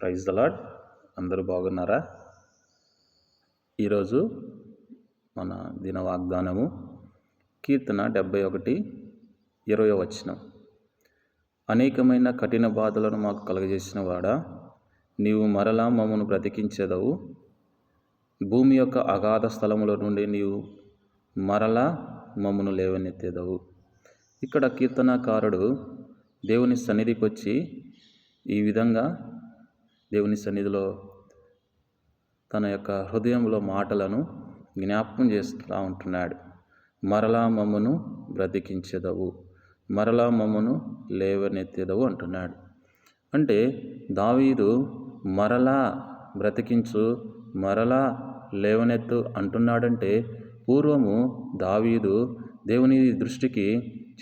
Praise the lord అందరూ బాగున్నారా? ఈరోజు మన దిన వాగ్దానము కీర్తన డెబ్బై ఒకటి ఇరవై వచనం. అనేకమైన కఠిన బాధలను మాకు కలగజేసిన వాడా నీవు మరలా మమ్మను బ్రతికించేదవు. భూమి యొక్క అగాధ స్థలముల నుండి నీవు మరలా మమ్మను లేవనెత్తేదవు. ఇక్కడ కీర్తనాకారుడు దేవుని సన్నిధికి వచ్చి ఈ విధంగా దేవుని సన్నిధిలో తన యొక్క హృదయంలో మాటలను జ్ఞాపకం చేస్తూ ఉంటున్నాడు. మరలా మమ్మను బ్రతికించెదవు. మరలా మమ్మను లేవనెత్తెదవు అంటున్నాడు. అంటే దావీదు మరలా బ్రతికించు మరలా లేవనెత్తు అంటున్నాడంటే పూర్వము దావీదు దేవుని దృష్టికి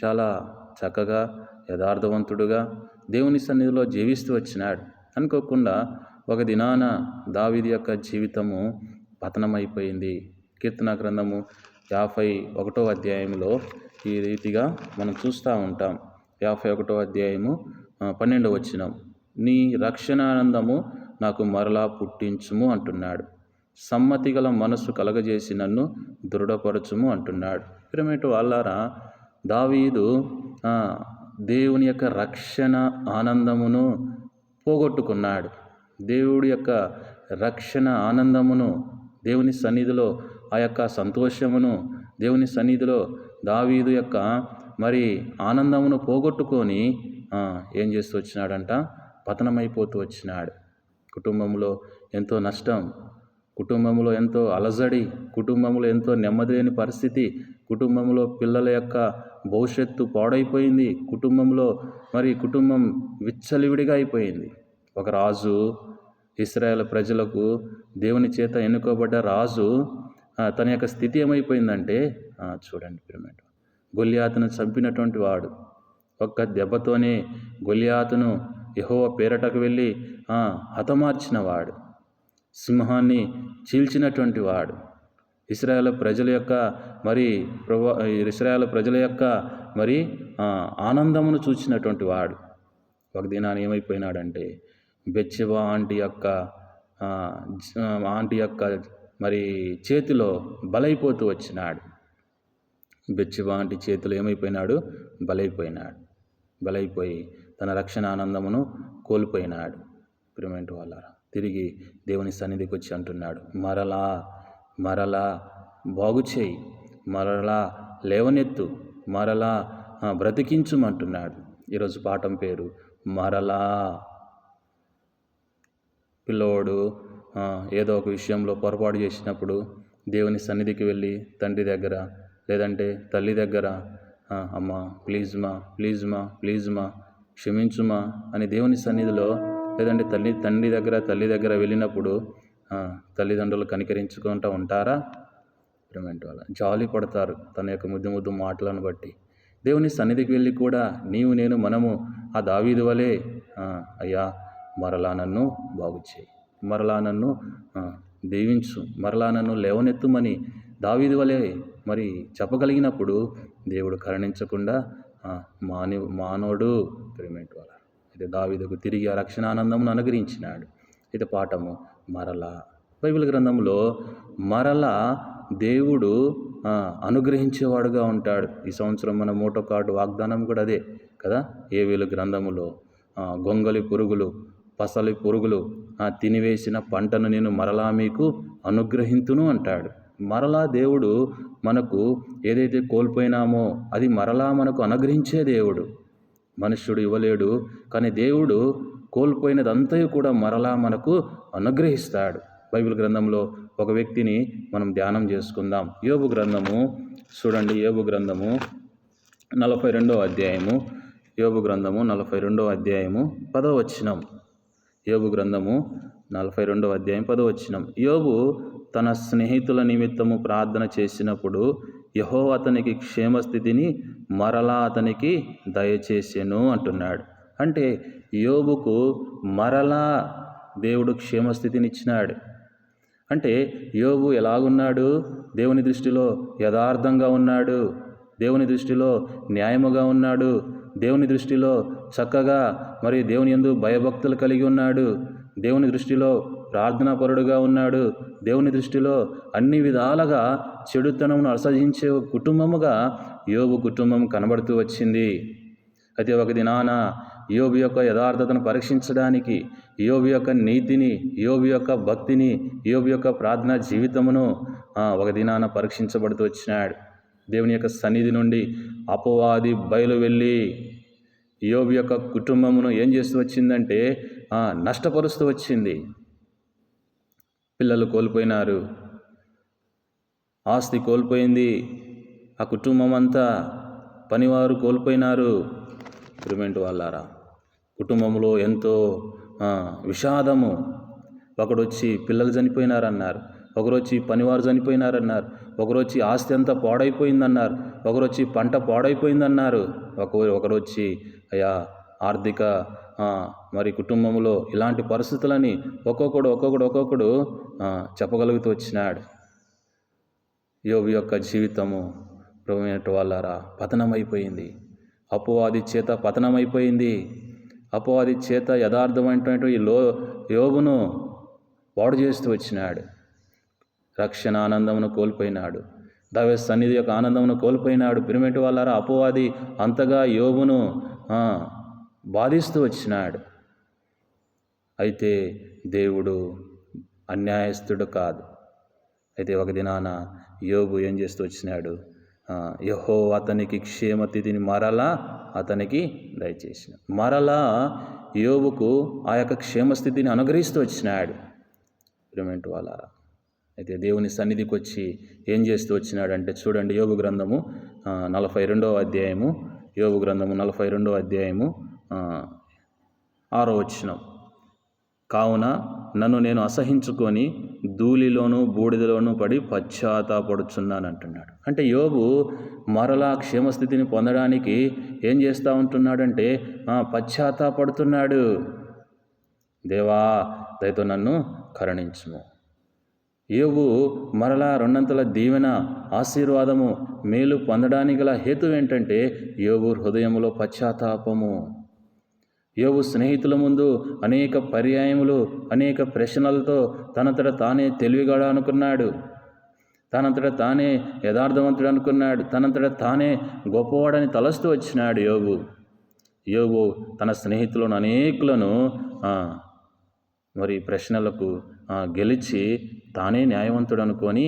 చాలా చక్కగా యథార్థవంతుడుగా దేవుని సన్నిధిలో జీవిస్తూ వచ్చినాడు. అనుకోకుండా ఒక దినాన దావిది యొక్క జీవితము పతనమైపోయింది. కీర్తన గ్రంథము యాభై ఒకటో అధ్యాయంలో ఈ రీతిగా మనం చూస్తూ ఉంటాం. యాభై ఒకటో అధ్యాయము పన్నెండు పన్నెండవ నీ రక్షణానందము నాకు మరలా పుట్టించుము అంటున్నాడు. సమ్మతి గల మనస్సు కలగజేసి నన్ను దృఢపరచుము అంటున్నాడు. పిరమిట్ వాళ్ళారా దావీదు దేవుని యొక్క రక్షణ ఆనందమును పోగొట్టుకున్నాడు. దేవుడి యొక్క రక్షణ ఆనందమును దేవుని సన్నిధిలో ఆ యొక్క సంతోషమును దేవుని సన్నిధిలో దావీదు యొక్క మరి ఆనందమును పోగొట్టుకొని ఏం చేస్తూ వచ్చినాడంట? పతనమైపోతూ వచ్చినాడు. కుటుంబంలో ఎంతో నష్టం కుటుంబంలో ఎంతో అలజడి కుటుంబంలో ఎంతో నెమ్మది లేని పరిస్థితి కుటుంబంలో పిల్లల యొక్క భవిష్యత్తు పాడైపోయింది. కుటుంబంలో మరి కుటుంబం విచ్చలివిడిగా అయిపోయింది. ఒక రాజు ఇస్రాయేల్ ప్రజలకు దేవుని చేత ఎన్నుకోబడ్డ రాజు తన యొక్క స్థితి ఏమైపోయిందంటే చూడండి పిరమిడ్. గొల్లియాతను చంపినటువంటి వాడు ఒక్క దెబ్బతోనే గొలియాతును యహోవ పేరటకు వెళ్ళి హతమార్చిన వాడు సింహాన్ని చీల్చినటువంటి వాడు. ఇస్రాయేల్ ప్రజల యొక్క మరి ప్రభు ఇస్రాయేల్ ప్రజల యొక్క మరి ఆనందమును చూసినటువంటి వాడు. ఒక దినాన్ని ఏమైపోయినాడంటే బెచ్చబా ఆంటీ యొక్క ఆంటీ యొక్క మరి చేతిలో బలైపోతూ వచ్చినాడు. బెచ్చబా ఆంటీ చేతిలో ఏమైపోయినాడు? బలైపోయినాడు. బలైపోయి తన రక్షణ ఆనందమును కోల్పోయినాడు. ప్రిమెంట్ వాళ్ళ తిరిగి దేవుని సన్నిధికి వచ్చి అంటున్నాడు మరలా మరలా బాగుచేయి మరలా లేవనెత్తు మరలా బ్రతికించుమంటున్నాడు. ఈరోజు పాఠం పేరు మరలా. పిల్లోడు ఏదో ఒక విషయంలో పొరపాటు చేసినప్పుడు దేవుని సన్నిధికి వెళ్ళి తండ్రి దగ్గర లేదంటే తల్లి దగ్గర అమ్మ అమ్మా ప్లీజ్ మా ప్లీజ్ మా ప్లీజ్ మా క్షమించుమా అని దేవుని సన్నిధిలో లేదంటే తల్లి తండ్రి దగ్గర తల్లి దగ్గర వెళ్ళినప్పుడు తల్లిదండ్రులు కనికరించుకుంటూ ఉంటారా? ప్రేమేంటి వాళ్ళ? జాలి పడతారు తన యొక్క ముద్దు ముద్దు మాటలను బట్టి. దేవుని సన్నిధికి వెళ్ళి కూడా నీవు నేను మనము ఆ దావీదు వలె అయ్యా మరలా నన్ను బాగు చేయి. మరలా నన్ను దీవించు. మరలా నన్ను లేవనెత్తుమని దావీదు వలె మరి చెప్పగలిగినప్పుడు దేవుడు కరుణించకుండా మాని మానవుడు ప్రేమేంటి వాళ్ళ? అయితే దావీదుకు తిరిగి ఆ రక్షణ ఆనందమును అనుగ్రహించినాడు. ఇది పాఠము మరలా. బైబిల్ గ్రంథంలో మరలా దేవుడు అనుగ్రహించేవాడుగా ఉంటాడు. ఈ సంవత్సరం మన మోటో కార్డు వాగ్దానం కూడా అదే కదా? ఏవేలు గ్రంథములో గొంగలి పురుగులు పసలి పురుగులు తినివేసిన పంటను నేను మరలా మీకు అనుగ్రహింతును అంటాడు. మరలా దేవుడు మనకు ఏదైతే కోల్పోయినామో అది మరలా మనకు అనుగ్రహించే దేవుడు. మనుష్యుడు ఇవ్వలేడు కానీ దేవుడు కోల్పోయినదంతయు కూడా మరలా మనకు అనుగ్రహిస్తాడు. బైబిల్ గ్రంథంలో ఒక వ్యక్తిని మనం ధ్యానం చేసుకుందాం. యోగు గ్రంథము చూడండి యోగు గ్రంథము నలభై రెండవ అధ్యాయము. యోగు గ్రంథము నలభై రెండవ అధ్యాయము పదవచనం. యోగు గ్రంథము నలభై రెండవ అధ్యాయం పదవచనం. యోగు తన స్నేహితుల నిమిత్తము ప్రార్థన చేసినప్పుడు యహో అతనికి క్షేమస్థితిని మరలా అతనికి దయచేసెను అంటున్నాడు. అంటే యోబుకు మరలా దేవుడు క్షేమస్థితినిచ్చినాడు. అంటే యోగు ఎలాగున్నాడు? దేవుని దృష్టిలో యథార్థంగా ఉన్నాడు. దేవుని దృష్టిలో న్యాయముగా ఉన్నాడు. దేవుని దృష్టిలో చక్కగా మరి దేవుని యందు భయభక్తులు కలిగి ఉన్నాడు. దేవుని దృష్టిలో ప్రార్థనాపరుడుగా ఉన్నాడు. దేవుని దృష్టిలో అన్ని విధాలుగా చెడుతనమును అసహించే కుటుంబముగా యోగు కుటుంబం కనబడుతూ వచ్చింది. అయితే ఒక దినాన యోబు యొక్క యథార్థతను పరీక్షించడానికి యోబు యొక్క నీతిని యోబు యొక్క భక్తిని యోబు యొక్క ప్రార్థనా జీవితమును ఒక దినాన పరీక్షించబడుతూ వచ్చినాడు. దేవుని యొక్క సన్నిధి నుండి అపవాది బయలు వెళ్ళి యోబు యొక్క కుటుంబమును ఏం చేస్తూ వచ్చిందంటే నష్టపరుస్తూ వచ్చింది. పిల్లలు కోల్పోయినారు. ఆస్తి కోల్పోయింది. ఆ కుటుంబం అంతా పనివారు కోల్పోయినారు. ప్రిమెంట్ వాళ్ళారా? కుటుంబంలో ఎంతో విషాదము. ఒకడు వచ్చి పిల్లలు చనిపోయినారన్నారు. ఒకరు వచ్చి పనివారు చనిపోయినారన్నారు. ఒకరు వచ్చి ఆస్తి అంతా పాడైపోయిందన్నారు. ఒకరు వచ్చి పంట పాడైపోయిందన్నారు. ఒక ఒకరు వచ్చి ఆర్థిక మరి కుటుంబంలో ఇలాంటి పరిస్థితులని ఒక్కొక్కడు ఒక్కొక్కడు ఒక్కొక్కడు చెప్పగలుగుతూ వచ్చినాడు. యోగి యొక్క జీవితము ప్రభుత్వ వాళ్ళారా పతనమైపోయింది. అపవాది చేత పతనమైపోయింది. అపవాది చేత యథార్థమైనటువంటి ఈ లో యోగును వాడు చేస్తూ వచ్చినాడు. రక్షణ ఆనందమును కోల్పోయినాడు. దైవ సన్నిధి యొక్క ఆనందమును కోల్పోయినాడు. పిరమిటి వాళ్ళారా అపవాది అంతగా యోగును బాధిస్తూ వచ్చినాడు. అయితే దేవుడు అన్యాయస్తుడు కాదు. అయితే ఒక దినాన యోగు ఏం చేస్తూ వచ్చినాడు? యహో అతనికి క్షేమతిథిని మరలా? అతనికి దయచేసిన. మరలా యోగుకు ఆ యొక్క క్షేమస్థితిని అనుగ్రహిస్తూ వచ్చినాడు. పిరమెంట్ వాళ్ళారా అయితే దేవుని సన్నిధికి వచ్చి ఏం చేస్తూ వచ్చినాడంటే చూడండి యోగు గ్రంథము నలభై రెండవ అధ్యాయము యోగు గ్రంథము నలభై రెండవ అధ్యాయము ఆరో వచ్చినం కావున నన్ను నేను అసహించుకొని ధూళిలోను బూడిదలోను పడి పశ్చాత్తాపడుచున్నాను అంటున్నాడు అంటే యోబు మరలా క్షేమస్థితిని పొందడానికి ఏం చేస్తూ ఉంటున్నాడంటే పశ్చాత్తాపడుతున్నాడు. దేవా దయతో నన్ను కరుణించుము. యోగు మరలా రెండంతల దీవెన ఆశీర్వాదము మేలు పొందడానికి గల హేతు ఏంటంటే యోగు హృదయంలో పశ్చాత్తాపము. యోగు స్నేహితుల ముందు అనేక పర్యాయములు అనేక ప్రశ్నలతో తనంతట తానే తెలివిగాడు అనుకున్నాడు. తనంతట తానే యథార్థవంతుడు అనుకున్నాడు. తనంతట తానే గొప్పవాడని తలస్తూ వచ్చినాడు యోగు యోగు తన స్నేహితులను అనేకులను మరి ప్రశ్నలకు గెలిచి తానే న్యాయవంతుడు అనుకొని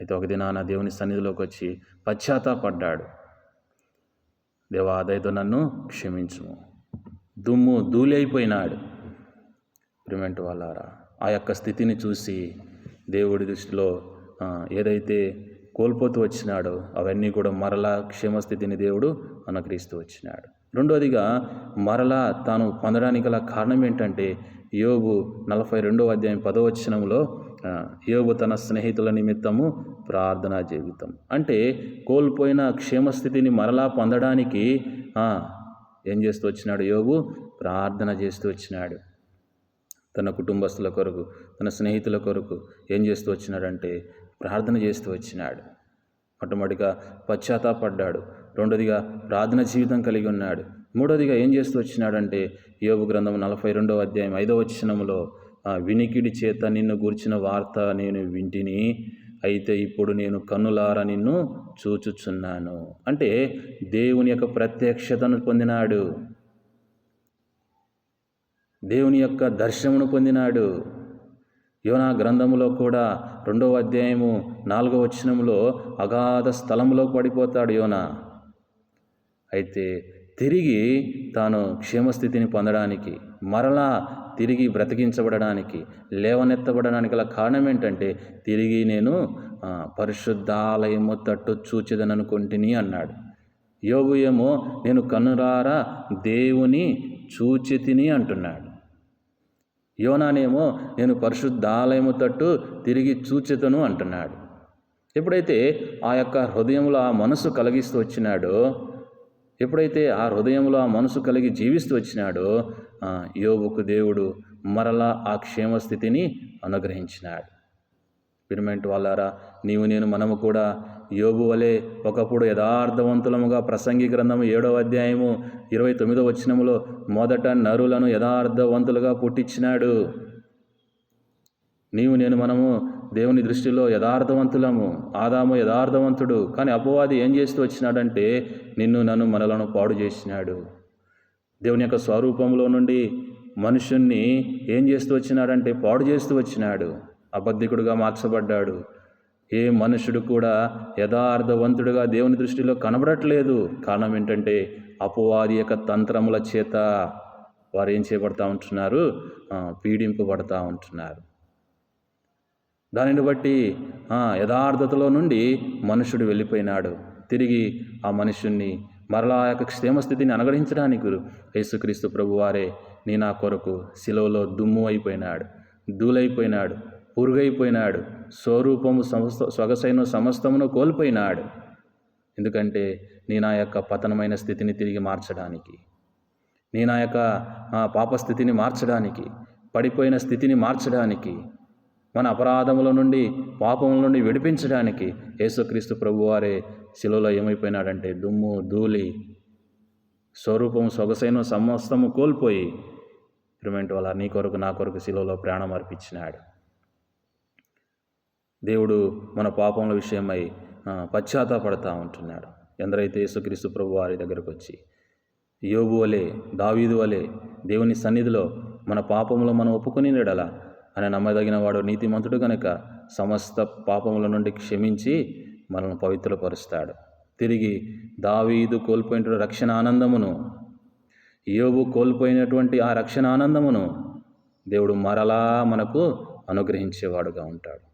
అయితే ఒక దినాన దేవుని సన్నిధిలోకి వచ్చి పశ్చాత్తాపడ్డాడు. దేవా దయతో నన్ను క్షమించుము. దుమ్ము ధూళి ప్రిమెంట్ వాళ్ళారా ఆ యొక్క స్థితిని చూసి దేవుడి దృష్టిలో ఏదైతే కోల్పోతూ వచ్చినాడో అవన్నీ కూడా మరలా క్షేమస్థితిని దేవుడు అనుగ్రహిస్తూ వచ్చినాడు. రెండోదిగా మరలా తాను పొందడానికి గల కారణం ఏంటంటే యోబు నలభై రెండవ అధ్యాయం పదవచనంలో యోగు యోబు తన స్నేహితుల నిమిత్తము ప్రార్థనా జీవితం. అంటే కోల్పోయిన క్షేమస్థితిని మరలా పొందడానికి ఏం చేస్తూ వచ్చినాడు యోగు ప్రార్థన చేస్తూ వచ్చినాడు. తన కుటుంబస్తుల కొరకు తన స్నేహితుల కొరకు ఏం చేస్తూ వచ్చినాడంటే ప్రార్థన చేస్తూ వచ్చినాడు. మొట్టమొదటిగా పశ్చాత్తాపడ్డాడు. రెండోదిగా ప్రార్థన జీవితం కలిగి ఉన్నాడు. మూడోదిగా ఏం చేస్తూ వచ్చినాడంటే యోగు గ్రంథం నలభై రెండవ అధ్యాయం ఐదవ వచనములో వినికిడి చేత నిన్ను గూర్చిన వార్త నేను వింటిని అయితే ఇప్పుడు నేను కన్నులారా నిన్ను చూచుచున్నాను. అంటే దేవుని యొక్క ప్రత్యక్షతను పొందినాడు. దేవుని యొక్క దర్శనమును పొందినాడు. యోనా గ్రంథములో కూడా రెండవ అధ్యాయము నాలుగవ వచనములో అగాధ స్థలంలో పడిపోతాడు యోనా. అయితే తిరిగి తాను క్షేమస్థితిని పొందడానికి మరలా తిరిగి బ్రతికించబడడానికి లేవనెత్తబడడానికి గల కారణం ఏంటంటే తిరిగి నేను పరిశుద్ధాలయము తట్టు చూచిదననుకుంటుని అన్నాడు. యోగు ఏమో నేను కనురారా దేవుని చూచితిని అంటున్నాడు. యోనానేమో నేను పరిశుద్ధాలయము తట్టు తిరిగి చూచితను అంటున్నాడు. ఎప్పుడైతే ఆ యొక్క హృదయంలో ఆ మనసు కలిగిస్తూ వచ్చినాడో ఎప్పుడైతే ఆ హృదయంలో ఆ మనసు కలిగి జీవిస్తూ వచ్చినాడో యోబుకు దేవుడు మరలా ఆ క్షేమస్థితిని అనుగ్రహించినాడు. పిరిమెంట్ వాళ్ళారా నీవు నేను మనము కూడా యోబు వలె ఒకప్పుడు యథార్థవంతులముగా ప్రసంగి గ్రంథము ఏడవ అధ్యాయము ఇరవై తొమ్మిదో వచనములో మొదట నరులను యథార్థవంతులుగా పుట్టించినాడు. నీవు నేను మనము దేవుని దృష్టిలో యథార్థవంతులము ఆదాము యథార్థవంతుడు కానీ అపవాది ఏం చేస్తూ వచ్చినాడంటే నిన్ను నన్ను మనలను పాడు చేసినాడు. దేవుని యొక్క స్వరూపంలో నుండి మనుషుణ్ణి ఏం చేస్తూ వచ్చినాడంటే పాడు చేస్తూ వచ్చినాడు. అబద్ధికుడుగా మార్చబడ్డాడు. ఏ మనుషుడు కూడా యథార్థవంతుడుగా దేవుని దృష్టిలో కనబడట్లేదు. కారణం ఏంటంటే అపవాది యొక్క తంత్రముల చేత వారు ఏం చేయబడతా ఉంటున్నారు? పీడింపబడతా ఉంటున్నారు. దానిని బట్టి యథార్థతలో నుండి మనుషుడు వెళ్ళిపోయినాడు. తిరిగి ఆ మనుషుణ్ణి మరలా ఆ యొక్క క్షేమస్థితిని అనుగ్రహించడానికి యేసుక్రీస్తు ప్రభువారే నీ నా కొరకు శిలువలో దుమ్ము అయిపోయినాడు దూలైపోయినాడు పురుగైపోయినాడు స్వరూపము సమస్త సొగసైన సమస్తమును కోల్పోయినాడు. ఎందుకంటే నీ నా యొక్క పతనమైన స్థితిని తిరిగి మార్చడానికి నీ నా యొక్క పాపస్థితిని మార్చడానికి పడిపోయిన స్థితిని మార్చడానికి మన అపరాధముల నుండి పాపముల నుండి విడిపించడానికి యేసుక్రీస్తు ప్రభువారే శిలువలో ఏమైపోయినాడంటే దుమ్ము ధూళి స్వరూపము సొగసైన సమస్తము కోల్పోయి ప్రిమెంట్ వల్ల నీ కొరకు నా కొరకు శిలువలో ప్రాణం అర్పించినాడు. దేవుడు మన పాపముల విషయమై పశ్చాత్తాపడతా ఉంటున్నాడు. ఎందరైతే యేసుక్రీస్తు ప్రభు వారి దగ్గరకు వచ్చి యోబు వలె దావీదు వలె దేవుని సన్నిధిలో మన పాపములు మనం ఒప్పుకొని నెడల అని నమ్మదగిన వాడు నీతిమంతుడు కనుక సమస్త పాపముల నుండి క్షమించి మనల్ని పవిత్రపరుస్తాడు. తిరిగి దావీదు కోల్పోయినటువంటి రక్షణ ఆనందమును యోగు కోల్పోయినటువంటి ఆ రక్షణ ఆనందమును దేవుడు మరలా మనకు అనుగ్రహించేవాడుగా ఉంటాడు.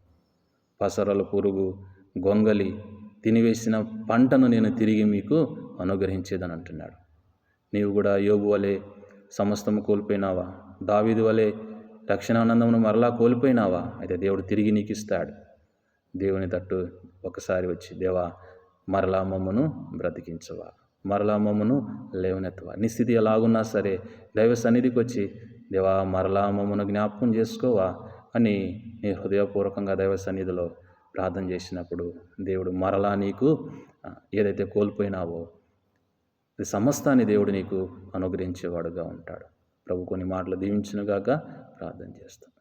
పసరల పురుగు గొంగలి తినివేసిన పంటను నేను తిరిగి మీకు అనుగ్రహించేదని అంటున్నాడు. నీవు కూడా యోబు వలె సమస్తము కోల్పోయినావా? దావీదు వలె రక్షణానందమును మరలా కోల్పోయినావా? అయితే దేవుడు తిరిగి నీకు ఇస్తాడు దేవుని తట్టు ఒకసారి వచ్చి దేవా మరలా మమ్మను బ్రతికించవా? మరలా మమ్మను లేవనెత్తవా? నీ స్థితి ఎలాగున్నా సరే దైవ సన్నిధికి వచ్చి దేవా మరలా మమ్మను జ్ఞాపకం చేసుకోవా? అని నీ హృదయపూర్వకంగా దైవ సన్నిధిలో ప్రార్థన చేసినప్పుడు దేవుడు మరలా నీకు ఏదైతే కోల్పోయినావో ఇది సమస్తాన్ని దేవుడు నీకు అనుగ్రహించేవాడుగా ఉంటాడు. ప్రభు కొన్ని మాటలు దీవించునుగాక ప్రార్థన చేస్తాం.